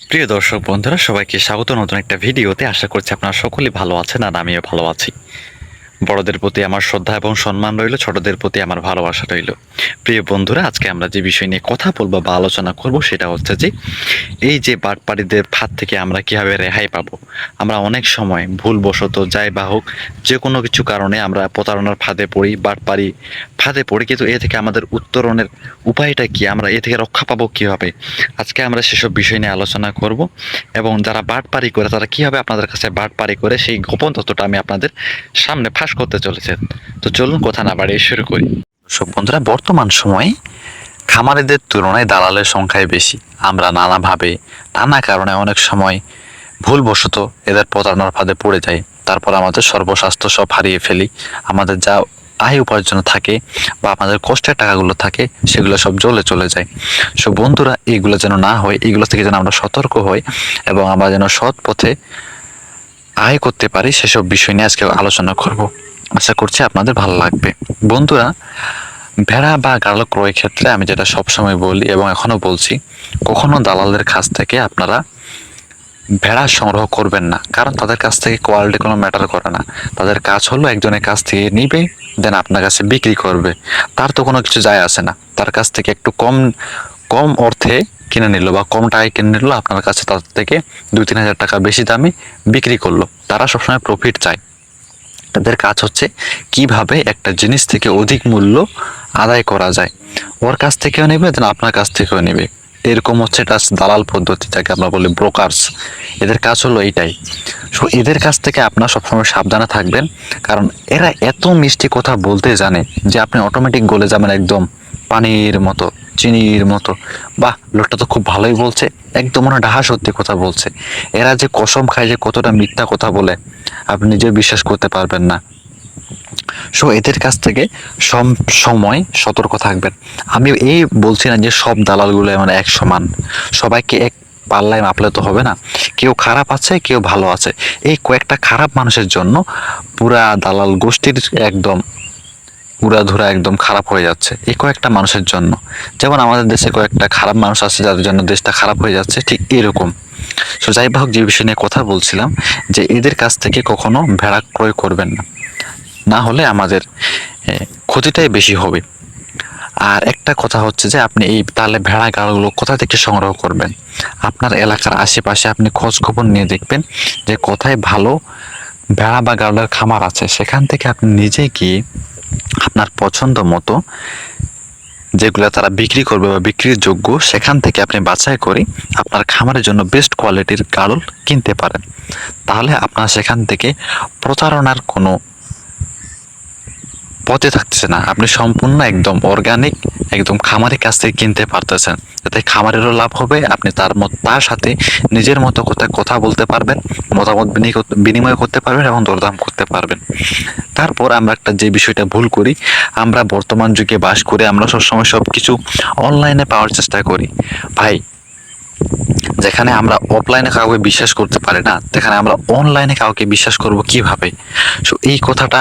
প্রিয় দর্শক বন্ধুরা, সবাইকে স্বাগত। নতুন একটা ভিডিওতে আশা করছি আপনারা সকলেই ভালো আছেন আর আমিও ভালো আছি। বড়দের প্রতি আমার শ্রদ্ধা এবং সম্মান রইল, ছোটদের প্রতি আমার ভালোবাসা রইল। প্রিয় বন্ধুরা, আজকে আমরা যে বিষয় নিয়ে কথা বলব বা আলোচনা করব সেটা হচ্ছে যে, এই যে বাটপাড়িদের ফাঁদ থেকে আমরা কীভাবে রেহাই পাবো, আমরা অনেক সময় ভুলবশত যাই বা হোক যে কোনো কিছু কারণে আমরা প্রতারণার ফাঁদে পড়ি, বাটপাড়ি ফাঁদে পড়ি, কিন্তু এ থেকে আমাদের উত্তরণের উপায়টা কি, আমরা এ থেকে রক্ষা পাবো কীভাবে? আজকে আমরা সেসব বিষয় নিয়ে আলোচনা করব এবং যারা বাটপাড়ি করে, তারা কীভাবে আপনাদের কাছে বাটপাড়ি করে, সেই গোপন তথ্যটা আমি আপনাদের সামনে ফাঁস করতে চলেছেন তো চলুন কথা না বাড়িয়ে শুরু করি। সব বন্ধুরা, বর্তমান সময়ে খামারিদের তুলনায় দালালের সংখ্যাই বেশি। আমরা নানাভাবে, নানা কারণে অনেক সময় ভুলবশত এদের প্রতারণার ফাঁদে পড়ে যাই। তারপর আমাদের সর্বস্বাস্থ্য সব হারিয়ে ফেলি। আমাদের যা আয় উপার্জন থাকে বা আমাদের কষ্টের টাকাগুলো থাকে, সেগুলো সব জ্বলে চলে যায়। সো বন্ধুরা এইগুলো যেন না হয় এইগুলো থেকে যেন আমরা সতর্ক হই এবং আমরা যেন সৎ পথে আয় করতে পারি সেসব বিষয় নিয়ে আজকে আলোচনা করব। আশা করছি আপনাদের ভালো লাগবে। বন্ধুরা, ভেড়া বা গাড়ল ক্রয় ক্ষেত্রে আমি যেটা সবসময় বলি এবং এখনও বলছি, কখনো দালালদের কাছ থেকে আপনারা ভেড়া সংগ্রহ করবেন না। কারণ তাদের কাছ থেকে কোয়ালিটি কোনো ম্যাটার করে না। তাদের কাজ হলো একজনের কাছ থেকে নিবে দেন আপনার কাছে বিক্রি করবে। তার তো কোনো কিছু যায় আসে না। তার কাছ থেকে একটু কম কম অর্থে কিনে নিল বা কম টাকায় কিনে নিল, আপনার কাছে তাদের থেকে দুই তিন হাজার টাকা বেশি দামে বিক্রি করল। তারা সবসময় প্রফিট চায়। তাদের কাজ হচ্ছে কীভাবে একটা জিনিস থেকে অধিক মূল্য আদায় করা যায়। ওর কাছ থেকেও নেবে, দেন আপনার কাছ থেকেও নেবে। এরকম হচ্ছে এটা দালাল পদ্ধতি, যাকে আমরা বলি ব্রোকার্স এদের কাজ হলো এইটাই। সো এদের কাছ থেকে আপনার সবসময় সাবধানে থাকবেন, কারণ এরা এত মিষ্টি কথা বলতে জানে যে আপনি অটোমেটিক গলে যাবেন একদম পানির মতো। চিনির মতো। বাহ, লোকটা তো খুব ভালোই বলছে। একদম হয় ডাহা সত্যি কথা বলছে। এরা যে কসম খায় যে কতটা মিথ্যা কথা বলে, আপনি নিজে বিশ্বাস করতে পারবেন না। সো এদের কাছ থেকে সব সময় সতর্ক থাকবেন। আমি এই বলছি না যে সব দালালগুলো মানে এক সমান। সবাইকে এক পাল্লায় মাপলে তো হবে না। কেউ খারাপ আছে, কেউ ভালো আছে। এই কয়েকটা খারাপ মানুষের জন্য পুরা দালাল গোষ্ঠীর একদম উড়াধুরা একদম খারাপ হয়ে যাচ্ছে এই কয়েকটা মানুষের জন্য। যেমন আমাদের দেশে কয়েকটা খারাপ মানুষ আছে, যাদের জন্য দেশটা খারাপ হয়ে যাচ্ছে, ঠিক এরকম। সো যাই হোক, যে বিষয় নিয়ে কথা বলছিলাম, যে এদের কাছ থেকে কখনো ভেড়া ক্রয় করবেন না। না হলে আমাদের ক্ষতিটাই বেশি হবে। আর একটা কথা হচ্ছে যে, আপনি এই তাহলে ভেড়া গাড়গুলো কোথা থেকে সংগ্রহ করবেন? আপনার এলাকার আশেপাশে আপনি খোঁজ খবর নিয়ে দেখবেন যে কোথায় ভালো ভেড়া বা গাড়লের খামার আছে। সেখান থেকে আপনি নিজে গিয়ে আপনার পছন্দ মতো যেগুলো তারা বিক্রি করবে বা বিক্রির যোগ্য, সেখান থেকে আপনি বাছাই করে আপনার খামারের জন্য বেস্ট কোয়ালিটির গাড়ল কিনতে পারেন। তাহলে আপনার সেখান থেকে প্রতারণার কোনো পথে থাকতেছে না। আপনি সম্পূর্ণ একদম অর্গানিক একদম খামারের কাছ থেকে কিনতে পারতেছেন। যাতে খামারেরও লাভ হবে, আপনি তার মত, তার সাথে নিজের মতো কথা কথা বলতে পারবেন, মতামত বিনিময় করতে পারবেন এবং দরদাম করতে পারবেন। তারপর আমরা একটা যে বিষয়টা ভুল করি, আমরা বর্তমান যুগে বাস করে আমরা সবসময় সব কিছু অনলাইনে পাওয়ার চেষ্টা করি। ভাই যেখানে আমরা অফলাইনে কাউকে বিশ্বাস করতে পারি না সেখানে আমরা অনলাইনে কাউকে বিশ্বাস করব কীভাবে? সো এই কথাটা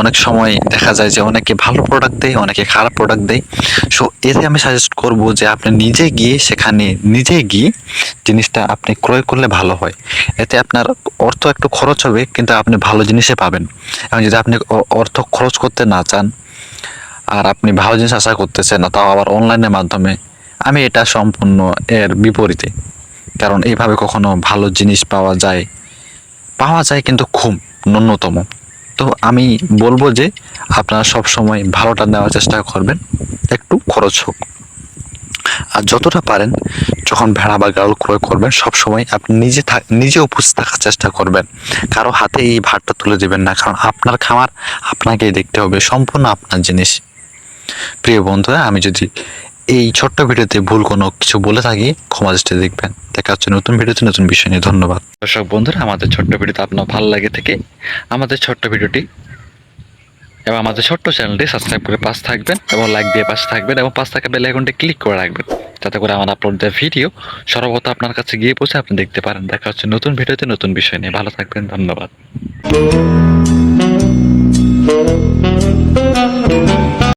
অনেক সময় দেখা যায় যে অনেকে ভালো প্রোডাক্ট দেয়, অনেকে খারাপ প্রোডাক্ট দেয়। সো এতে আমি সাজেস্ট করব যে আপনি নিজে গিয়ে সেখানে, নিজে গিয়ে জিনিসটা আপনি ক্রয় করলে ভালো হয়। এতে আপনার অর্থ একটু খরচ হবে, কিন্তু আপনি ভালো জিনিসে পাবেন। এবং যদি আপনি অর্থ খরচ করতে না চান, আর আপনি ভালো জিনিস আশা করতেছেন, তাও আবার অনলাইনের মাধ্যমে আমি এটা সম্পূর্ণ এর বিপরীতে। কারণ এইভাবে কখনো ভালো জিনিস পাওয়া যায় পাওয়া যায় কিন্তু খুব ন্যূনতম। তো আমি বলব যে আপনারা সব সময় ভালোটা নেওয়ার চেষ্টা করবেন, একটু খরচ হোক। আর যতটা পারেন, যখন ভেড়া বা গাড়ল ক্রয় করবেন সব সময় আপনি নিজে থাক নিজে উপস্থিত থাকার চেষ্টা করবেন। কারও হাতে এই ভারটা তুলে দেবেন না, কারণ আপনার খামার আপনাকেই দেখতে হবে, সম্পূর্ণ আপনার জিনিস। প্রিয় বন্ধুরা, আমি যদি এই ছোট্ট ভিডিওতে ভুল কোনো কিছু বলে থাকি, ক্ষমা দৃষ্টি দেখবেন। দেখা হচ্ছে নতুন ভিডিওতে নতুন বিষয় নিয়ে। ধন্যবাদ। দর্শক বন্ধুরা, আমাদের ছোট্ট ভিডিওতে আপনার ভালো লাগে থেকে আমাদের ছোট্ট ভিডিওটি এবং আমাদের ছোট্ট চ্যানেলটি সাবস্ক্রাইব করে পাশ থাকবেন এবং লাইক দিয়ে পাশে থাকবেন এবং পাশ থাকা বেল আইকনটি ক্লিক করে রাখবেন যাতে করে আমার আপলোড দেওয়া ভিডিও সর্বত আপনার কাছে গিয়ে পৌঁছে আপনি দেখতে পারেন। দেখা হচ্ছে নতুন ভিডিওতে নতুন বিষয় নিয়ে। ভালো থাকবেন, ধন্যবাদ।